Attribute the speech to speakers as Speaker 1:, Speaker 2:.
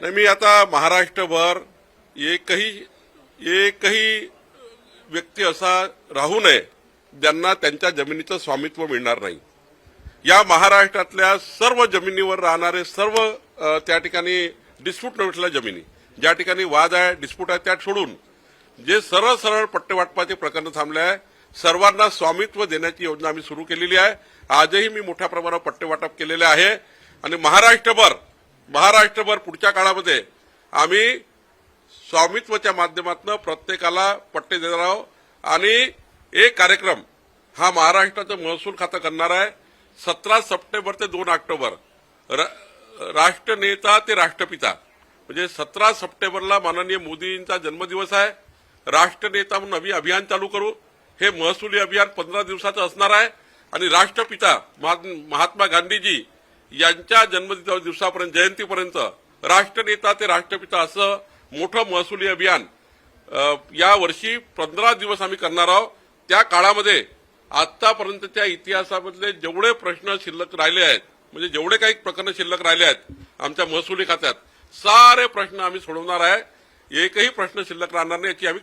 Speaker 1: नाही मी आता महाराष्ट्रभर एकही एकही व्यक्ती असा राहू नये ज्यांना त्यांच्या जमिनीचं स्वामित्व मिळणार नाही. या महाराष्ट्रातल्या सर्व जमिनीवर राहणारे सर्व त्या ठिकाणी डिस्प्यूट नसलेल्या जमिनी. ज्या ठिकाणी वाद आहे डिस्प्यूट आहे त्या सोडून जे सरळ सरळ पट्टे वाटपाचे प्रकरण थांबले आहे सर्वांना स्वामित्व देण्याची योजना आम्ही सुरू केलेली आहे. आजही मी मोठ्या प्रमाणावर पट्टे वाटप केलेले आहे. आणि महाराष्ट्रभर महाराष्ट्रभर पुढच्या काळामध्ये आम्ही स्वामित्वाच्या माध्यमातून प्रत्येकाला पट्टे देणार आहोत. आणि एक कार्यक्रम हा महाराष्ट्राचं महसूल खातं करणार आहे. सतरा सप्टेंबर ते दोन ऑक्टोबर. र- राष्ट्रनेता ते राष्ट्रपिता. म्हणजे सतरा सप्टेंबरला माननीय मोदींचा जन्मदिवस आहे. राष्ट्रनेता म्हणून आम्ही अभियान चालू करू. हे महसुली अभियान पंधरा दिवसाचं असणार आहे. आणि राष्ट्रपिता महा- महात्मा गांधीजी यांच्या जन्मदिवसा दिवसापर्यंत जयंतीपर्यंत राष्ट्रनेता ते राष्ट्रपिता असं मोठं महसुली अभियान या वर्षी पंधरा दिवस आम्ही करणार आहोत. त्या काळामध्ये आतापर्यंतच्या इतिहासामधले जेवढे प्रश्न शिल्लक राहिले आहेत म्हणजे जेवढे काही प्रकरण शिल्लक राहिले आहेत आमच्या महसुली खात्यात सारे प्रश्न आम्ही सोडवणार आहे. एकही प्रश्न शिल्लक राहणार नाही याची आम्ही